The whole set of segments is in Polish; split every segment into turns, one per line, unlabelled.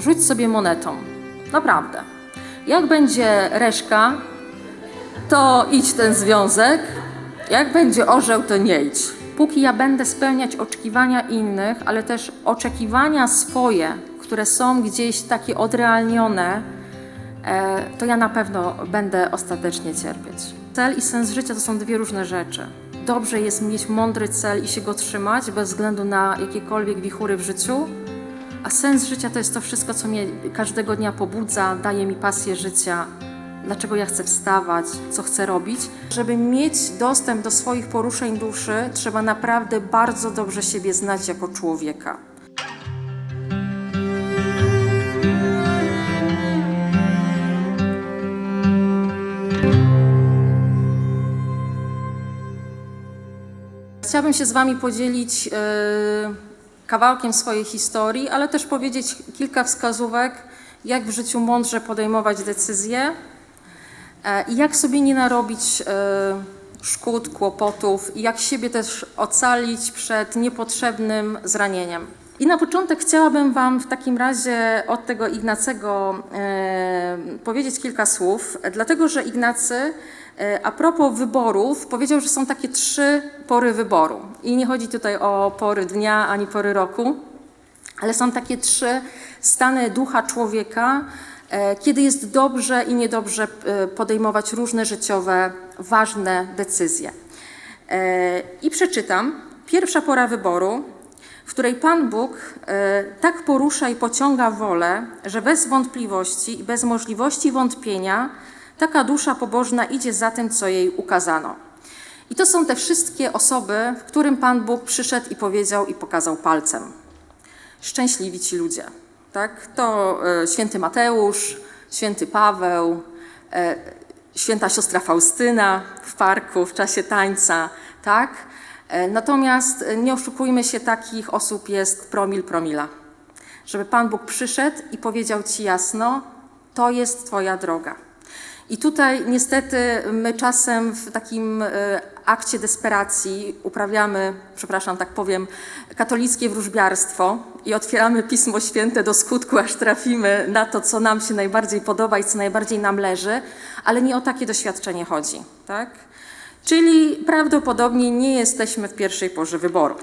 rzuć sobie monetą. Naprawdę. Jak będzie reszka, to idź ten związek. Jak będzie orzeł, to nie idź. Póki ja będę spełniać oczekiwania innych, ale też oczekiwania swoje, które są gdzieś takie odrealnione, e, to ja na pewno będę ostatecznie cierpieć. Cel i sens życia to są dwie różne rzeczy. Dobrze jest mieć mądry cel i się go trzymać bez względu na jakiekolwiek wichury w życiu, a sens życia to jest to wszystko, co mnie każdego dnia pobudza, daje mi pasję życia, dlaczego ja chcę wstawać, co chcę robić. Żeby mieć dostęp do swoich poruszeń duszy, trzeba naprawdę bardzo dobrze siebie znać jako człowieka. Chciałabym się z Wami podzielić e, kawałkiem swojej historii, ale też powiedzieć kilka wskazówek, jak w życiu mądrze podejmować decyzje e, i jak sobie nie narobić e, szkód, kłopotów i jak siebie też ocalić przed niepotrzebnym zranieniem. I na początek chciałabym Wam w takim razie od tego Ignacego e, powiedzieć kilka słów, dlatego że Ignacy a propos wyborów powiedział, że są takie trzy pory wyboru. I nie chodzi tutaj o pory dnia ani pory roku, ale są takie trzy stany ducha człowieka, e, kiedy jest dobrze i niedobrze e, podejmować różne życiowe, ważne decyzje. E, I przeczytam. Pierwsza pora wyboru, w której Pan Bóg e, tak porusza i pociąga wolę, że bez wątpliwości i bez możliwości wątpienia taka dusza pobożna idzie za tym, co jej ukazano. I to są te wszystkie osoby, którym Pan Bóg przyszedł i powiedział i pokazał palcem. Szczęśliwi ci ludzie. Tak? To e, święty Mateusz, święty Paweł, e, święta siostra Faustyna w parku w czasie tańca. Tak? E, natomiast nie oszukujmy się, takich osób jest promil promila. Żeby Pan Bóg przyszedł i powiedział ci jasno, to jest Twoja droga. I tutaj niestety my czasem w takim e, akcie desperacji uprawiamy, przepraszam, tak powiem, katolickie wróżbiarstwo i otwieramy Pismo Święte do skutku, aż trafimy na to, co nam się najbardziej podoba i co najbardziej nam leży, ale nie o takie doświadczenie chodzi, tak? Czyli prawdopodobnie nie jesteśmy w pierwszej porze wyboru.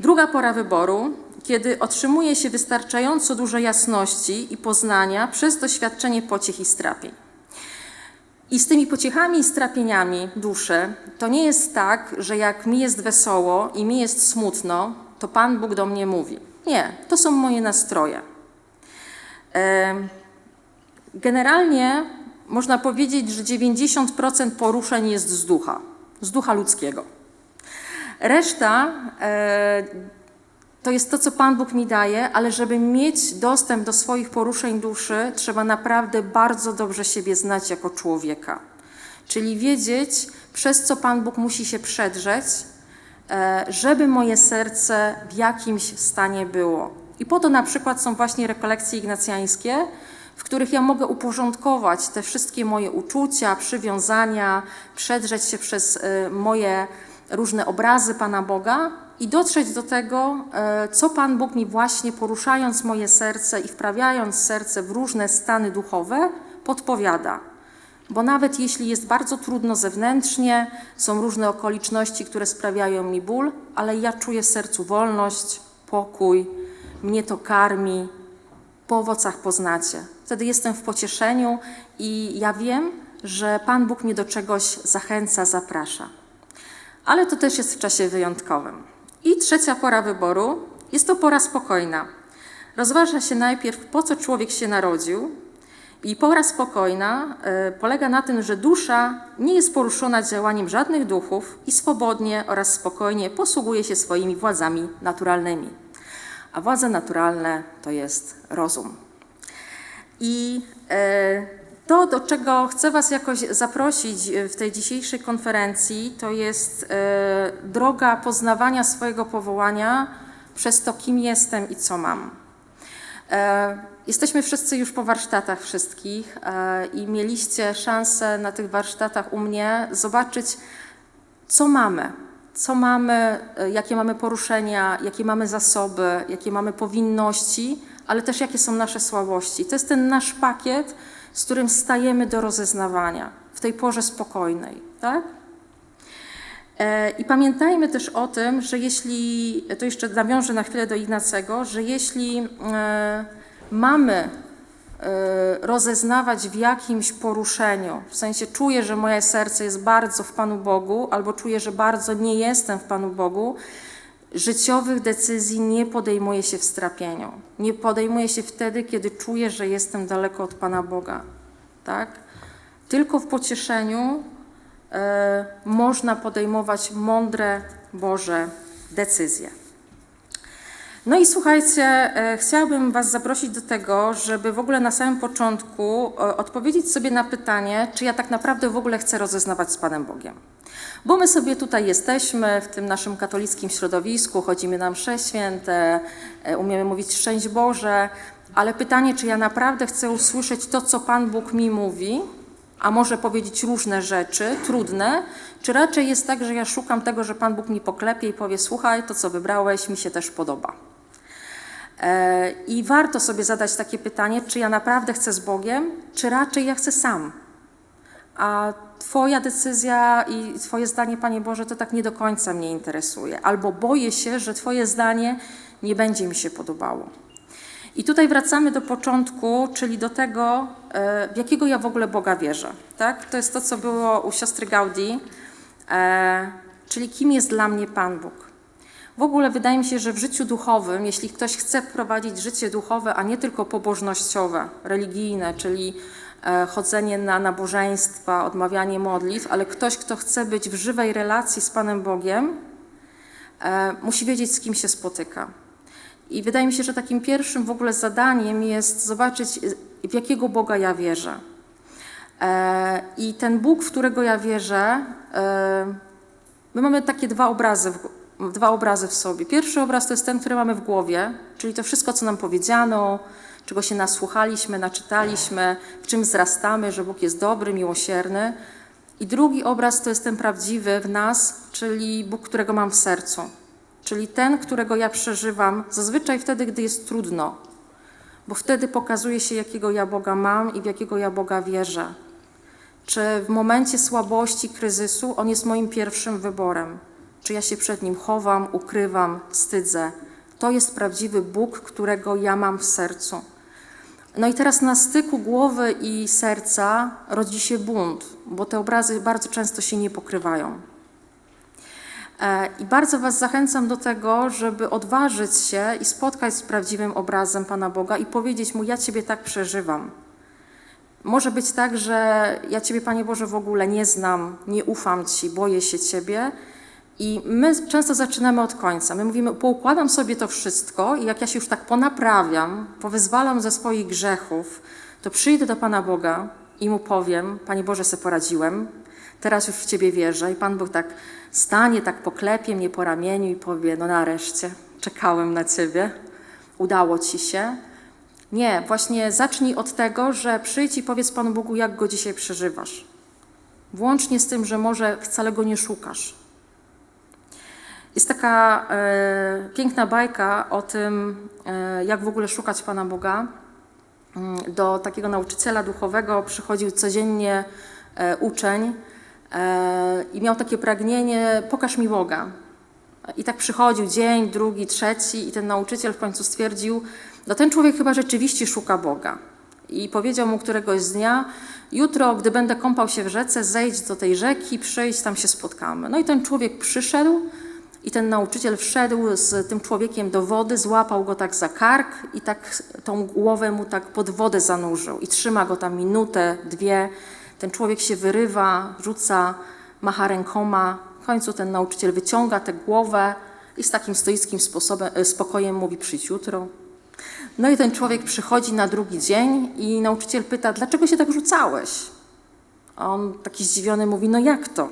Druga pora wyboru, kiedy otrzymuje się wystarczająco dużo jasności i poznania przez doświadczenie pociech i strapień. I z tymi pociechami i strapieniami duszy to nie jest tak, że jak mi jest wesoło i mi jest smutno, to Pan Bóg do mnie mówi. Nie, to są moje nastroje. Generalnie można powiedzieć, że 90% poruszeń jest z ducha, z ducha ludzkiego. Reszta e, to jest to, co Pan Bóg mi daje, ale żeby mieć dostęp do swoich poruszeń duszy, trzeba naprawdę bardzo dobrze siebie znać jako człowieka. Czyli wiedzieć, przez co Pan Bóg musi się przedrzeć, e, żeby moje serce w jakimś stanie było. I po to na przykład są właśnie rekolekcje ignacjańskie, w których ja mogę uporządkować te wszystkie moje uczucia, przywiązania, przedrzeć się przez e, moje różne obrazy Pana Boga i dotrzeć do tego, e, co Pan Bóg mi właśnie poruszając moje serce i wprawiając serce w różne stany duchowe, podpowiada. Bo nawet jeśli jest bardzo trudno zewnętrznie, są różne okoliczności, które sprawiają mi ból, ale ja czuję sercu wolność, pokój, mnie to karmi, po owocach poznacie. Wtedy jestem w pocieszeniu i ja wiem, że Pan Bóg mnie do czegoś zachęca, zaprasza. Ale to też jest w czasie wyjątkowym. I trzecia pora wyboru jest to pora spokojna. Rozważa się najpierw, po co człowiek się narodził, i pora spokojna e, polega na tym, że dusza nie jest poruszona działaniem żadnych duchów i swobodnie oraz spokojnie posługuje się swoimi władzami naturalnymi. A władze naturalne to jest rozum. I e, to, do czego chcę Was jakoś zaprosić e, w tej dzisiejszej konferencji, to jest e, droga poznawania swojego powołania przez to, kim jestem i co mam. E, Jesteśmy wszyscy już po warsztatach wszystkich i mieliście szansę na tych warsztatach u mnie zobaczyć, co mamy, co mamy, jakie mamy poruszenia, jakie mamy zasoby, jakie mamy powinności, ale też jakie są nasze słabości. To jest ten nasz pakiet, z którym stajemy do rozeznawania w tej porze spokojnej, tak? E, I pamiętajmy też o tym, że jeśli, to jeszcze nawiążę na chwilę do Ignacego, że jeśli e, mamy e, rozeznawać w jakimś poruszeniu, w sensie czuję, że moje serce jest bardzo w Panu Bogu, albo czuję, że bardzo nie jestem w Panu Bogu, życiowych decyzji nie podejmuje się w strapieniu. Nie podejmuje się wtedy, kiedy czuję, że jestem daleko od Pana Boga. Tak? Tylko w pocieszeniu e, można podejmować mądre Boże decyzje. No i słuchajcie, e, chciałabym Was zaprosić do tego, żeby w ogóle na samym początku e, odpowiedzieć sobie na pytanie, czy ja tak naprawdę w ogóle chcę rozeznawać z Panem Bogiem. Bo my sobie tutaj jesteśmy w tym naszym katolickim środowisku, chodzimy na msze święte, e, umiemy mówić szczęść Boże, ale pytanie, czy ja naprawdę chcę usłyszeć to, co Pan Bóg mi mówi, a może powiedzieć różne rzeczy, trudne, czy raczej jest tak, że ja szukam tego, że Pan Bóg mi poklepie i powie: Słuchaj, to co wybrałeś, mi się też podoba. I warto sobie zadać takie pytanie, czy ja naprawdę chcę z Bogiem, czy raczej ja chcę sam. A Twoja decyzja i Twoje zdanie, Panie Boże, to tak nie do końca mnie interesuje. Albo boję się, że Twoje zdanie nie będzie mi się podobało. I tutaj wracamy do początku, czyli do tego, e, w jakiego ja w ogóle Boga wierzę. Tak? To jest to, co było u siostry Gaudi, e, czyli kim jest dla mnie Pan Bóg. W ogóle wydaje mi się, że w życiu duchowym, jeśli ktoś chce prowadzić życie duchowe, a nie tylko pobożnościowe, religijne, czyli e, chodzenie na nabożeństwa, odmawianie modlitw, ale ktoś, kto chce być w żywej relacji z Panem Bogiem, musi wiedzieć, z kim się spotyka. I wydaje mi się, że takim pierwszym w ogóle zadaniem jest zobaczyć, w jakiego Boga ja wierzę. E, I ten Bóg, w którego ja wierzę, e, my mamy takie dwa obrazy, dwa obrazy w sobie. Pierwszy obraz to jest ten, który mamy w głowie, czyli to wszystko, co nam powiedziano, czego się nasłuchaliśmy, naczytaliśmy, w czym wzrastamy, że Bóg jest dobry, miłosierny. I drugi obraz to jest ten prawdziwy w nas, czyli Bóg, którego mam w sercu czyli ten, którego ja przeżywam zazwyczaj wtedy, gdy jest trudno, bo wtedy pokazuje się, jakiego ja Boga mam i w jakiego ja Boga wierzę. Czy w momencie słabości, kryzysu On jest moim pierwszym wyborem? Czy ja się przed Nim chowam, ukrywam, wstydzę? To jest prawdziwy Bóg, którego ja mam w sercu. No i teraz na styku głowy i serca rodzi się bunt, bo te obrazy bardzo często się nie pokrywają. E, I bardzo Was zachęcam do tego, żeby odważyć się i spotkać z prawdziwym obrazem Pana Boga i powiedzieć Mu: Ja Ciebie tak przeżywam. Może być tak, że ja Ciebie, Panie Boże, w ogóle nie znam, nie ufam Ci, boję się Ciebie. I my często zaczynamy od końca. My mówimy, poukładam sobie to wszystko i jak ja się już tak ponaprawiam, powyzwalam ze swoich grzechów, to przyjdę do Pana Boga i Mu powiem, Panie Boże, se poradziłem, teraz już w Ciebie wierzę. I Pan Bóg tak stanie, tak poklepie mnie po ramieniu i powie, no nareszcie, czekałem na Ciebie, udało Ci się. Nie, właśnie zacznij od tego, że przyjdź i powiedz Panu Bogu, jak Go dzisiaj przeżywasz. Włącznie z tym, że może wcale Go nie szukasz. Jest taka e, piękna bajka o tym, e, jak w ogóle szukać Pana Boga. Mm, do takiego nauczyciela duchowego przychodził codziennie e, uczeń, E, i miał takie pragnienie, pokaż mi Boga. I tak przychodził dzień, drugi, trzeci i ten nauczyciel w końcu stwierdził, no ten człowiek chyba rzeczywiście szuka Boga. I powiedział mu któregoś dnia, jutro, gdy będę kąpał się w rzece, zejdź do tej rzeki, przyjdź, tam się spotkamy. No i ten człowiek przyszedł i ten nauczyciel wszedł z tym człowiekiem do wody, złapał go tak za kark i tak tą głowę mu tak pod wodę zanurzył. I trzyma go tam minutę, dwie, ten człowiek się wyrywa, rzuca, macha rękoma. W końcu ten nauczyciel wyciąga tę głowę i z takim stoickim sposobem, e, spokojem mówi: Przyjdź jutro. No i ten człowiek przychodzi na drugi dzień i nauczyciel pyta: Dlaczego się tak rzucałeś? A on taki zdziwiony mówi: No jak to?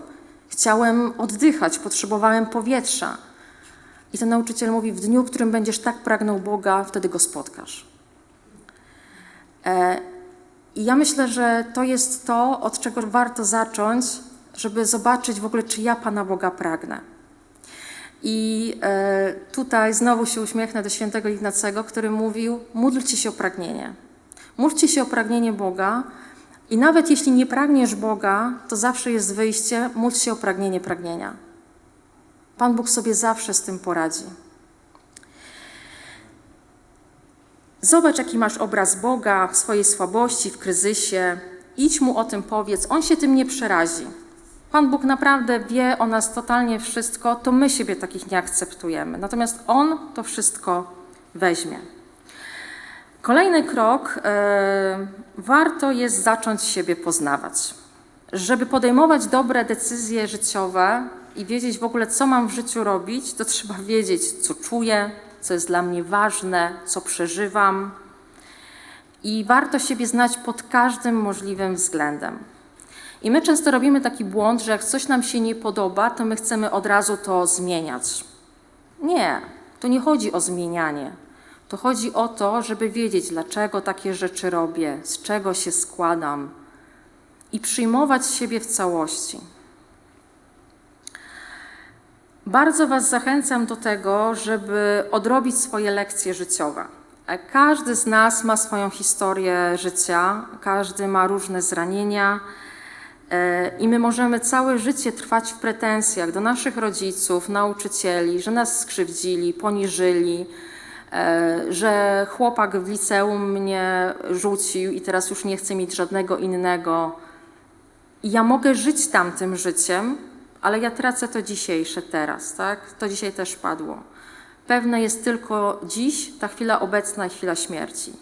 Chciałem oddychać, potrzebowałem powietrza. I ten nauczyciel mówi: W dniu, w którym będziesz tak pragnął Boga, wtedy go spotkasz. E, i ja myślę, że to jest to, od czego warto zacząć, żeby zobaczyć w ogóle, czy ja Pana Boga pragnę. I e, tutaj znowu się uśmiechnę do świętego Ignacego, który mówił: módlcie się o pragnienie. Módlcie się o pragnienie Boga i nawet jeśli nie pragniesz Boga, to zawsze jest wyjście, módl się o pragnienie pragnienia. Pan Bóg sobie zawsze z tym poradzi. Zobacz, jaki masz obraz Boga w swojej słabości, w kryzysie. Idź mu o tym powiedz, on się tym nie przerazi. Pan Bóg naprawdę wie o nas totalnie wszystko, to my siebie takich nie akceptujemy. Natomiast On to wszystko weźmie. Kolejny krok, e, warto jest zacząć siebie poznawać. Żeby podejmować dobre decyzje życiowe i wiedzieć w ogóle, co mam w życiu robić, to trzeba wiedzieć, co czuję, co jest dla mnie ważne, co przeżywam. I warto siebie znać pod każdym możliwym względem. I my często robimy taki błąd, że jak coś nam się nie podoba, to my chcemy od razu to zmieniać. Nie, to nie chodzi o zmienianie. To chodzi o to, żeby wiedzieć, dlaczego takie rzeczy robię, z czego się składam i przyjmować siebie w całości. Bardzo Was zachęcam do tego, żeby odrobić swoje lekcje życiowe. Każdy z nas ma swoją historię życia, każdy ma różne zranienia. E, I my możemy całe życie trwać w pretensjach do naszych rodziców, nauczycieli, że nas skrzywdzili, poniżyli, że chłopak w liceum mnie rzucił i teraz już nie chce mieć żadnego innego. Ja mogę żyć tamtym życiem, ale ja tracę to dzisiejsze teraz, tak? To dzisiaj też padło. Pewne jest tylko dziś, ta chwila obecna i chwila śmierci.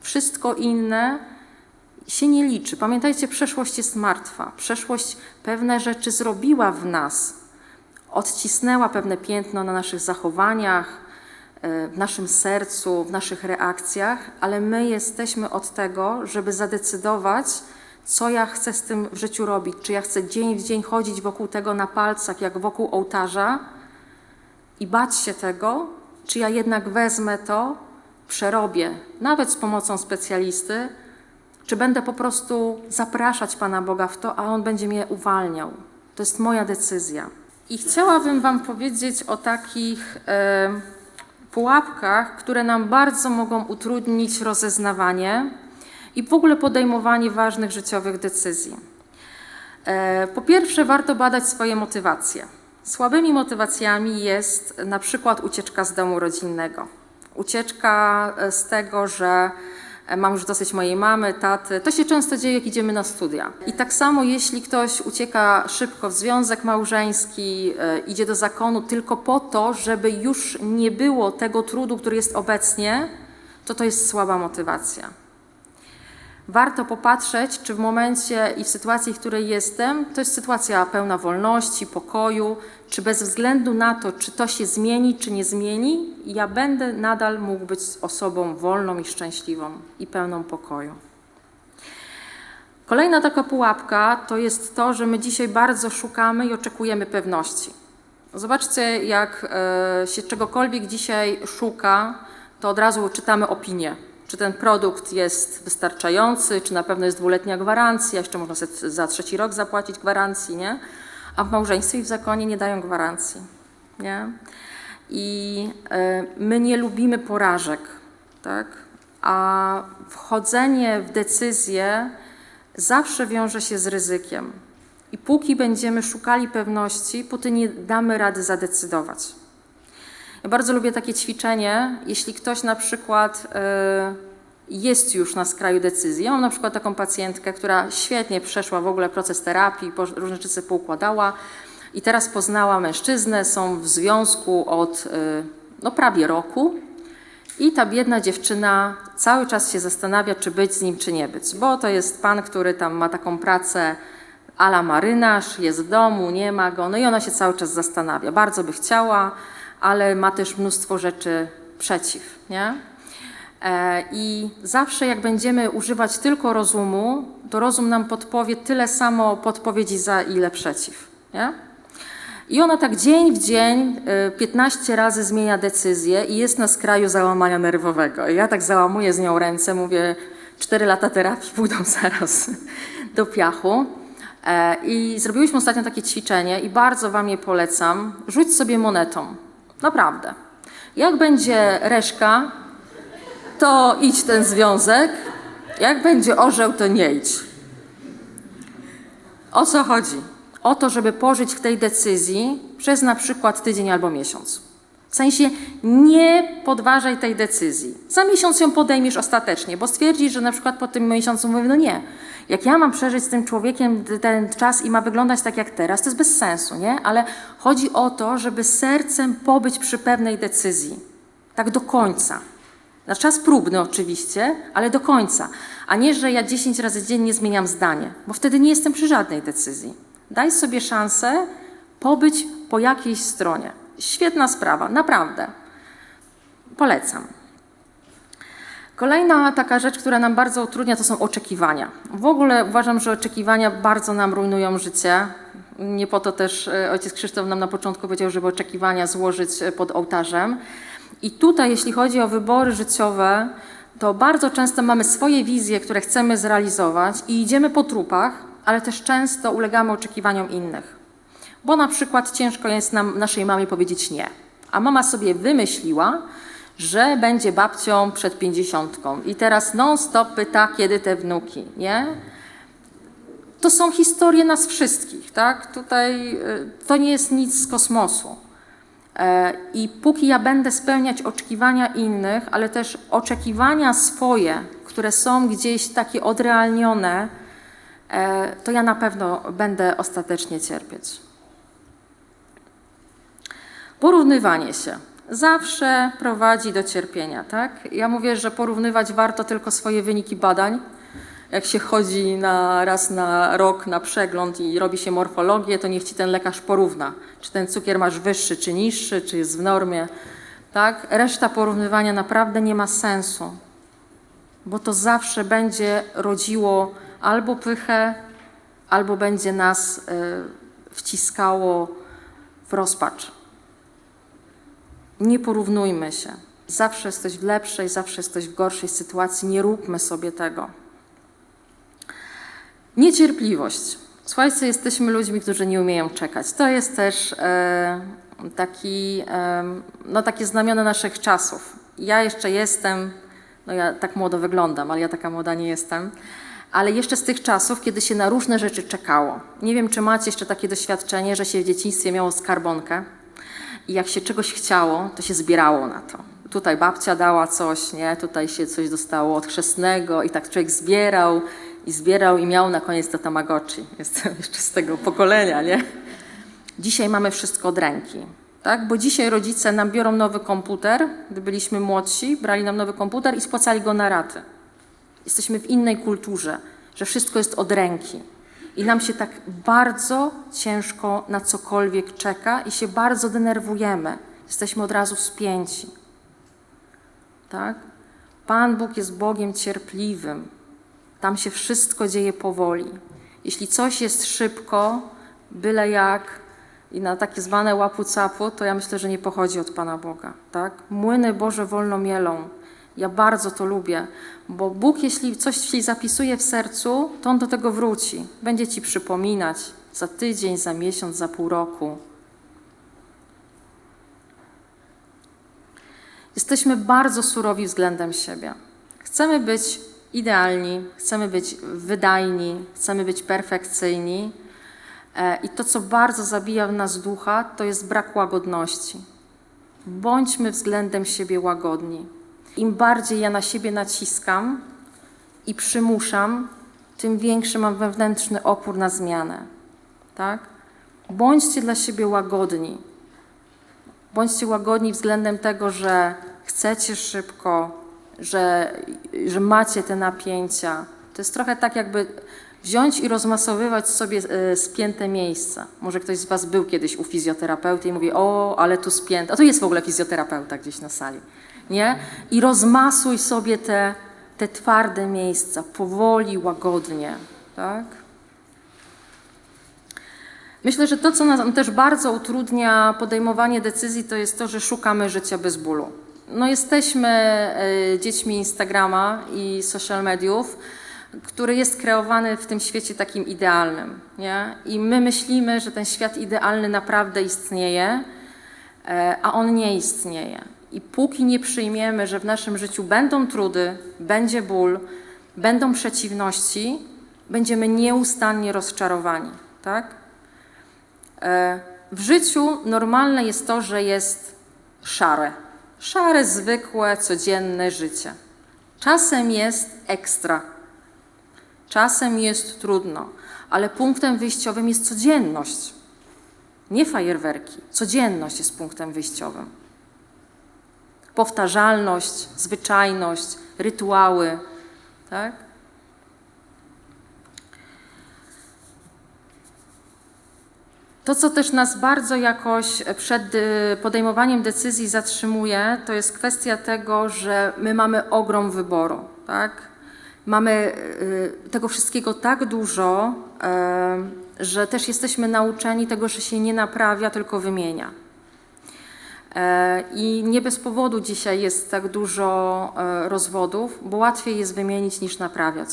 Wszystko inne się nie liczy. Pamiętajcie, przeszłość jest martwa. Przeszłość pewne rzeczy zrobiła w nas, odcisnęła pewne piętno na naszych zachowaniach, e, w naszym sercu, w naszych reakcjach, ale my jesteśmy od tego, żeby zadecydować, co ja chcę z tym w życiu robić. Czy ja chcę dzień w dzień chodzić wokół tego na palcach, jak wokół ołtarza i bać się tego, czy ja jednak wezmę to, przerobię, nawet z pomocą specjalisty, czy będę po prostu zapraszać Pana Boga w to, a On będzie mnie uwalniał? To jest moja decyzja. I chciałabym Wam powiedzieć o takich e, pułapkach, które nam bardzo mogą utrudnić rozeznawanie i w ogóle podejmowanie ważnych życiowych decyzji. E, po pierwsze, warto badać swoje motywacje. Słabymi motywacjami jest na przykład ucieczka z domu rodzinnego. Ucieczka e, z tego, że mam już dosyć mojej mamy, taty. To się często dzieje, jak idziemy na studia. I tak samo, jeśli ktoś ucieka szybko w związek małżeński, e, idzie do zakonu tylko po to, żeby już nie było tego trudu, który jest obecnie, to to jest słaba motywacja. Warto popatrzeć, czy w momencie i w sytuacji, w której jestem, to jest sytuacja pełna wolności, pokoju, czy bez względu na to, czy to się zmieni, czy nie zmieni, ja będę nadal mógł być osobą wolną i szczęśliwą i pełną pokoju. Kolejna taka pułapka to jest to, że my dzisiaj bardzo szukamy i oczekujemy pewności. Zobaczcie, jak e, się czegokolwiek dzisiaj szuka, to od razu czytamy opinię czy ten produkt jest wystarczający, czy na pewno jest dwuletnia gwarancja, jeszcze można za trzeci rok zapłacić gwarancji, nie? A w małżeństwie i w zakonie nie dają gwarancji, nie? I y, my nie lubimy porażek, tak? A wchodzenie w decyzję zawsze wiąże się z ryzykiem. I póki będziemy szukali pewności, póty nie damy rady zadecydować. Ja bardzo lubię takie ćwiczenie, jeśli ktoś na przykład e, jest już na skraju decyzji. Ja mam na przykład taką pacjentkę, która świetnie przeszła w ogóle proces terapii, różne rzeczy sobie poukładała i teraz poznała mężczyznę, są w związku od e, no, prawie roku i ta biedna dziewczyna cały czas się zastanawia, czy być z nim, czy nie być, bo to jest pan, który tam ma taką pracę ala marynarz, jest w domu, nie ma go, no i ona się cały czas zastanawia. Bardzo by chciała, ale ma też mnóstwo rzeczy przeciw. Nie? E, I zawsze jak będziemy używać tylko rozumu, to rozum nam podpowie tyle samo podpowiedzi za ile przeciw. Nie? I ona tak dzień w dzień 15 e, razy zmienia decyzję i jest na skraju załamania nerwowego. I ja tak załamuję z nią ręce, mówię, 4 lata terapii pójdą zaraz do piachu. E, I zrobiłyśmy ostatnio takie ćwiczenie i bardzo Wam je polecam. Rzuć sobie monetą. Naprawdę. Jak będzie reszka, to idź ten związek. Jak będzie orzeł, to nie idź. O co chodzi? O to, żeby pożyć w tej decyzji przez na przykład tydzień albo miesiąc. W sensie nie podważaj tej decyzji. Za miesiąc ją podejmiesz ostatecznie, bo stwierdzisz, że na przykład po tym miesiącu mówię, no nie, jak ja mam przeżyć z tym człowiekiem ten czas i ma wyglądać tak jak teraz, to jest bez sensu, nie? Ale chodzi o to, żeby sercem pobyć przy pewnej decyzji. Tak do końca. Na czas próbny oczywiście, ale do końca. A nie, że ja 10 razy dziennie zmieniam zdanie, bo wtedy nie jestem przy żadnej decyzji. Daj sobie szansę pobyć po jakiejś stronie. Świetna sprawa, naprawdę. Polecam. Kolejna taka rzecz, która nam bardzo utrudnia, to są oczekiwania. W ogóle uważam, że oczekiwania bardzo nam rujnują życie. Nie po to też e, ojciec Krzysztof nam na początku powiedział, żeby oczekiwania złożyć e, pod ołtarzem. I tutaj, jeśli chodzi o wybory życiowe, to bardzo często mamy swoje wizje, które chcemy zrealizować i idziemy po trupach, ale też często ulegamy oczekiwaniom innych. Bo na przykład ciężko jest nam, naszej mamie powiedzieć nie. A mama sobie wymyśliła, że będzie babcią przed pięćdziesiątką i teraz non-stop pyta, kiedy te wnuki, nie? To są historie nas wszystkich, tak? Tutaj y, to nie jest nic z kosmosu. I póki ja będę spełniać oczekiwania innych, ale też oczekiwania swoje, które są gdzieś takie odrealnione, e, to ja na pewno będę ostatecznie cierpieć. Porównywanie się zawsze prowadzi do cierpienia, tak? Ja mówię, że porównywać warto tylko swoje wyniki badań. Jak się chodzi na, raz na rok na przegląd i robi się morfologię, to niech ci ten lekarz porówna, czy ten cukier masz wyższy, czy niższy, czy jest w normie. Tak? Reszta porównywania naprawdę nie ma sensu, bo to zawsze będzie rodziło albo pychę, albo będzie nas y, wciskało w rozpacz. Nie porównujmy się. Zawsze jesteś w lepszej, zawsze jesteś w gorszej sytuacji. Nie róbmy sobie tego. Niecierpliwość. Słuchajcie, jesteśmy ludźmi, którzy nie umieją czekać. To jest też e, taki, e, no, takie znamiona naszych czasów. Ja jeszcze jestem, no ja tak młodo wyglądam, ale ja taka młoda nie jestem, ale jeszcze z tych czasów, kiedy się na różne rzeczy czekało. Nie wiem, czy macie jeszcze takie doświadczenie, że się w dzieciństwie miało skarbonkę i jak się czegoś chciało, to się zbierało na to. Tutaj babcia dała coś, nie? Tutaj się coś dostało od chrzestnego i tak człowiek zbierał i zbierał i miał na koniec to tamagotchi. Jestem jeszcze z tego pokolenia, nie? Dzisiaj mamy wszystko od ręki, tak? Bo dzisiaj rodzice nam biorą nowy komputer, gdy byliśmy młodsi, brali nam nowy komputer i spłacali go na raty. Jesteśmy w innej kulturze, że wszystko jest od ręki. I nam się tak bardzo ciężko na cokolwiek czeka i się bardzo denerwujemy. Jesteśmy od razu spięci. Tak? Pan Bóg jest Bogiem cierpliwym. Tam się wszystko dzieje powoli. Jeśli coś jest szybko, byle jak i na takie zwane łapu-capu, to ja myślę, że nie pochodzi od Pana Boga. Tak? Młyny Boże wolno mielą. Ja bardzo to lubię, bo Bóg, jeśli coś Ci zapisuje w sercu, to On do tego wróci. Będzie Ci przypominać za tydzień, za miesiąc, za pół roku. Jesteśmy bardzo surowi względem siebie. Chcemy być idealni, chcemy być wydajni, chcemy być perfekcyjni. E, I to, co bardzo zabija w nas ducha, to jest brak łagodności. Bądźmy względem siebie łagodni. Im bardziej ja na siebie naciskam i przymuszam, tym większy mam wewnętrzny opór na zmianę. Tak? Bądźcie dla siebie łagodni. Bądźcie łagodni względem tego, że chcecie szybko, że, że macie te napięcia. To jest trochę tak, jakby wziąć i rozmasowywać sobie e, spięte miejsca. Może ktoś z Was był kiedyś u fizjoterapeuty i mówi: O, ale tu spięte. A tu jest w ogóle fizjoterapeuta gdzieś na sali. Nie? I rozmasuj sobie te, te twarde miejsca, powoli, łagodnie. Tak? Myślę, że to, co nam też bardzo utrudnia podejmowanie decyzji, to jest to, że szukamy życia bez bólu. No, jesteśmy e, dziećmi Instagrama i social mediów, który jest kreowany w tym świecie takim idealnym. Nie? I my myślimy, że ten świat idealny naprawdę istnieje, e, a on nie istnieje. I póki nie przyjmiemy, że w naszym życiu będą trudy, będzie ból, będą przeciwności, będziemy nieustannie rozczarowani. Tak? E, W życiu normalne jest to, że jest szare. Szare, zwykłe, codzienne życie. Czasem jest ekstra. Czasem jest trudno, ale punktem wyjściowym jest codzienność. Nie fajerwerki. Codzienność jest punktem wyjściowym. Powtarzalność, zwyczajność, rytuały. Tak? To, co też nas bardzo jakoś przed y, podejmowaniem decyzji zatrzymuje, to jest kwestia tego, że my mamy ogrom wyboru. Tak? Mamy y, tego wszystkiego tak dużo, y, że też jesteśmy nauczeni tego, że się nie naprawia, tylko wymienia. I nie bez powodu dzisiaj jest tak dużo rozwodów, bo łatwiej jest wymienić niż naprawiać.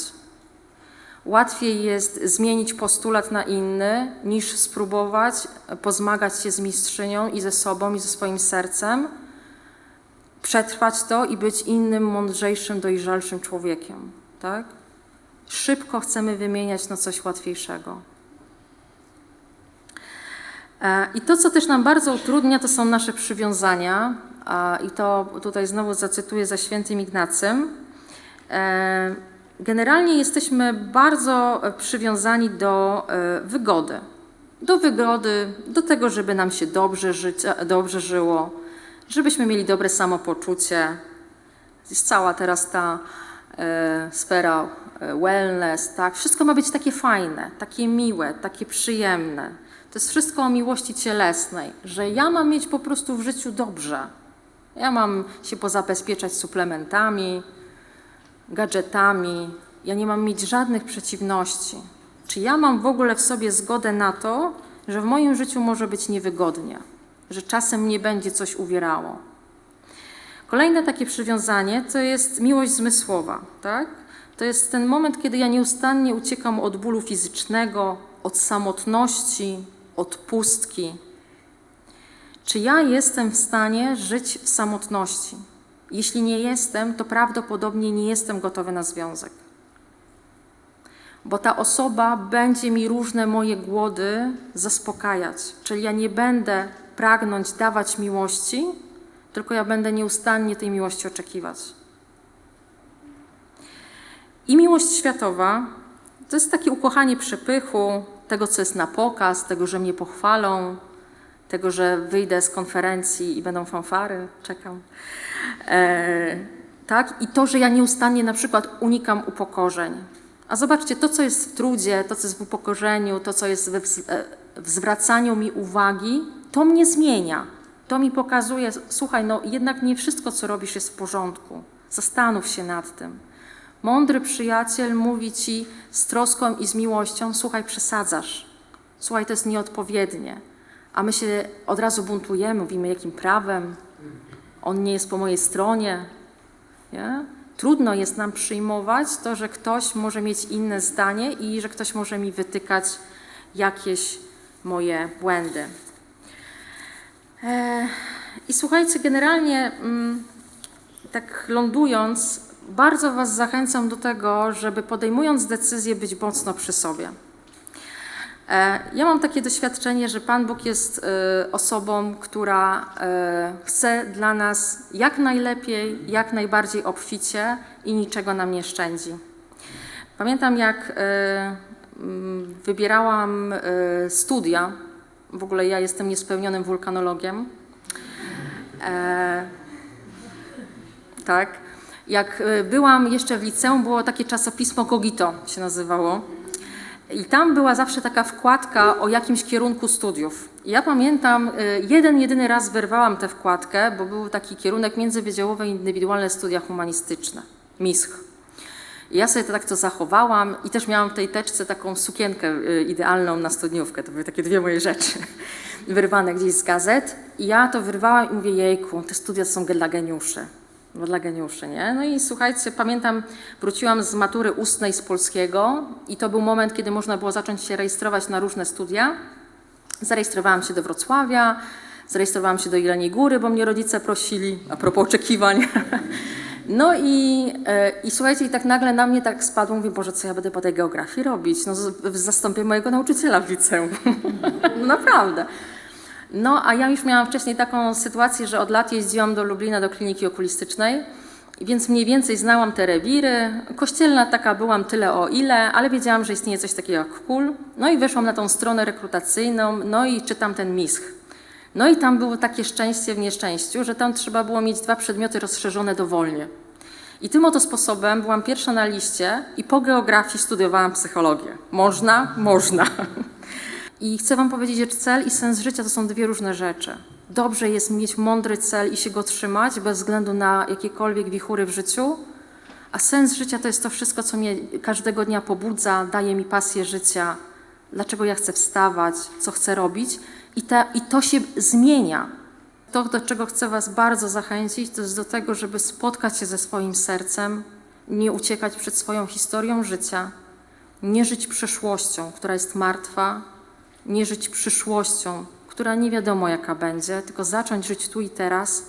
Łatwiej jest zmienić postulat na inny, niż spróbować pozmagać się z mistrzynią i ze sobą, i ze swoim sercem, przetrwać to i być innym, mądrzejszym, dojrzalszym człowiekiem. Tak? Szybko chcemy wymieniać na coś łatwiejszego. E, I to, co też nam bardzo utrudnia, to są nasze przywiązania. A, I to tutaj znowu zacytuję za świętym Ignacym. Generalnie jesteśmy bardzo e, przywiązani do e, wygody. Do wygody, do tego, żeby nam się dobrze, żyć, dobrze żyło, żebyśmy mieli dobre samopoczucie. Jest cała teraz ta e, sfera wellness, tak? Wszystko ma być takie fajne, takie miłe, takie przyjemne. To jest wszystko o miłości cielesnej, że ja mam mieć po prostu w życiu dobrze. Ja mam się pozabezpieczać suplementami, gadżetami. Ja nie mam mieć żadnych przeciwności. Czy ja mam w ogóle w sobie zgodę na to, że w moim życiu może być niewygodnie, że czasem mnie będzie coś uwierało? Kolejne takie przywiązanie to jest miłość zmysłowa, tak? To jest ten moment, kiedy ja nieustannie uciekam od bólu fizycznego, od samotności, od pustki. Czy ja jestem w stanie żyć w samotności? Jeśli nie jestem, to prawdopodobnie nie jestem gotowy na związek. Bo ta osoba będzie mi różne moje głody zaspokajać. Czyli ja nie będę pragnąć dawać miłości, tylko ja będę nieustannie tej miłości oczekiwać. I miłość światowa to jest takie ukochanie przepychu, tego, co jest na pokaz, tego, że mnie pochwalą, tego, że wyjdę z konferencji i będą fanfary, czekam. E, tak? I to, że ja nieustannie na przykład unikam upokorzeń. A zobaczcie, to, co jest w trudzie, to, co jest w upokorzeniu, to, co jest e, w zwracaniu mi uwagi, to mnie zmienia. To mi pokazuje, słuchaj, no jednak nie wszystko, co robisz, jest w porządku. Zastanów się nad tym. Mądry przyjaciel mówi ci z troską i z miłością: Słuchaj, przesadzasz. Słuchaj, to jest nieodpowiednie. A my się od razu buntujemy, mówimy, jakim prawem? On nie jest po mojej stronie. Nie? Trudno jest nam przyjmować to, że ktoś może mieć inne zdanie i że ktoś może mi wytykać jakieś moje błędy. E, I słuchajcie, generalnie mm, tak lądując, bardzo Was zachęcam do tego, żeby podejmując decyzję być mocno przy sobie. E, Ja mam takie doświadczenie, że Pan Bóg jest e, osobą, która e, chce dla nas jak najlepiej, jak najbardziej obficie i niczego nam nie szczędzi. Pamiętam, jak mm, wybierałam studia, w ogóle ja jestem niespełnionym wulkanologiem. Tak. Jak byłam jeszcze w liceum, było takie czasopismo Kogito się nazywało. I tam była zawsze taka wkładka o jakimś kierunku studiów. Ja pamiętam, y, jeden, jedyny raz wyrwałam tę wkładkę, bo był taki kierunek międzywydziałowe indywidualne studia humanistyczne, MISH. I ja sobie to tak to zachowałam i też miałam w tej teczce taką sukienkę y, idealną na studniówkę. To były takie dwie moje rzeczy wyrwane gdzieś z gazet. I ja to wyrwałam i mówię, jejku, te studia są dla geniuszy. No dla geniuszy, nie? No i słuchajcie, pamiętam, wróciłam z matury ustnej z polskiego i to był moment, kiedy można było zacząć się rejestrować na różne studia. Zarejestrowałam się do Wrocławia, zarejestrowałam się do Jeleniej Góry, bo mnie rodzice prosili, a propos oczekiwań. No i, e, i słuchajcie, i tak nagle na mnie tak spadło, mówię, Boże, co ja będę po tej geografii robić? No zastąpię mojego nauczyciela w liceum. no naprawdę. No, a ja już miałam wcześniej taką sytuację, że od lat jeździłam do Lublina, do kliniki okulistycznej, więc mniej więcej znałam te rewiry. Kościelna taka byłam tyle o ile, ale wiedziałam, że istnieje coś takiego jak KUL. No i weszłam na tą stronę rekrutacyjną, no i czytam ten MISCH. No i tam było takie szczęście w nieszczęściu, że tam trzeba było mieć dwa przedmioty rozszerzone dowolnie. I tym oto sposobem byłam pierwsza na liście i po geografii studiowałam psychologię. Można? Można. I chcę Wam powiedzieć, że cel i sens życia to są dwie różne rzeczy. Dobrze jest mieć mądry cel i się go trzymać, bez względu na jakiekolwiek wichury w życiu, a sens życia to jest to wszystko, co mnie każdego dnia pobudza, daje mi pasję życia, dlaczego ja chcę wstawać, co chcę robić. I, I to się zmienia. To, do czego chcę Was bardzo zachęcić, to jest do tego, żeby spotkać się ze swoim sercem, nie uciekać przed swoją historią życia, nie żyć przeszłością, która jest martwa, nie żyć przyszłością, która nie wiadomo jaka będzie, tylko zacząć żyć tu i teraz,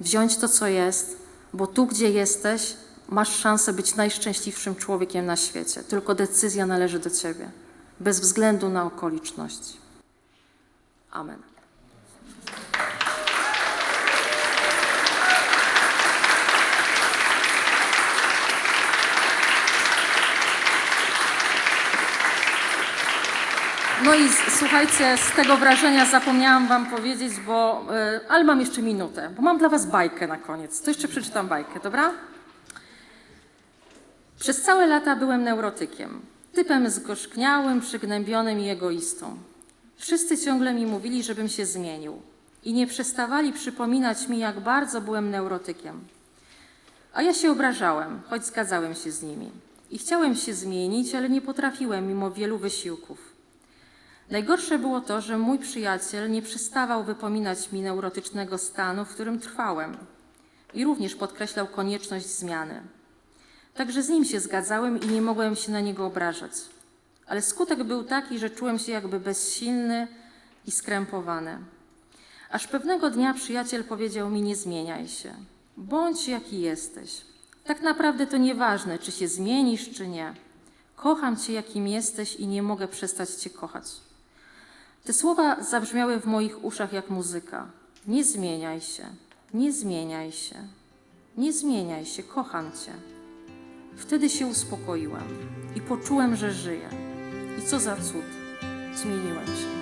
wziąć to, co jest, bo tu, gdzie jesteś, masz szansę być najszczęśliwszym człowiekiem na świecie. Tylko decyzja należy do Ciebie, bez względu na okoliczności. Amen. No i słuchajcie, z tego wrażenia zapomniałam Wam powiedzieć, bo, y, ale mam jeszcze minutę, bo mam dla Was bajkę na koniec. To jeszcze przeczytam bajkę, dobra? Przez całe lata byłem neurotykiem, typem zgorzkniałym, przygnębionym i egoistą. Wszyscy ciągle mi mówili, żebym się zmienił i nie przestawali przypominać mi, jak bardzo byłem neurotykiem. A ja się obrażałem, choć zgadzałem się z nimi. I chciałem się zmienić, ale nie potrafiłem mimo wielu wysiłków. Najgorsze było to, że mój przyjaciel nie przestawał wypominać mi neurotycznego stanu, w którym trwałem i również podkreślał konieczność zmiany. Także z nim się zgadzałem i nie mogłem się na niego obrażać. Ale skutek był taki, że czułem się jakby bezsilny i skrępowany. Aż pewnego dnia przyjaciel powiedział mi: Nie zmieniaj się, bądź jaki jesteś. Tak naprawdę to nieważne, czy się zmienisz, czy nie. Kocham cię, jakim jesteś i nie mogę przestać cię kochać. Te słowa zabrzmiały w moich uszach jak muzyka. Nie zmieniaj się, nie zmieniaj się, nie zmieniaj się, kocham cię. Wtedy się uspokoiłem i poczułem, że żyję. I co za cud, zmieniłem się.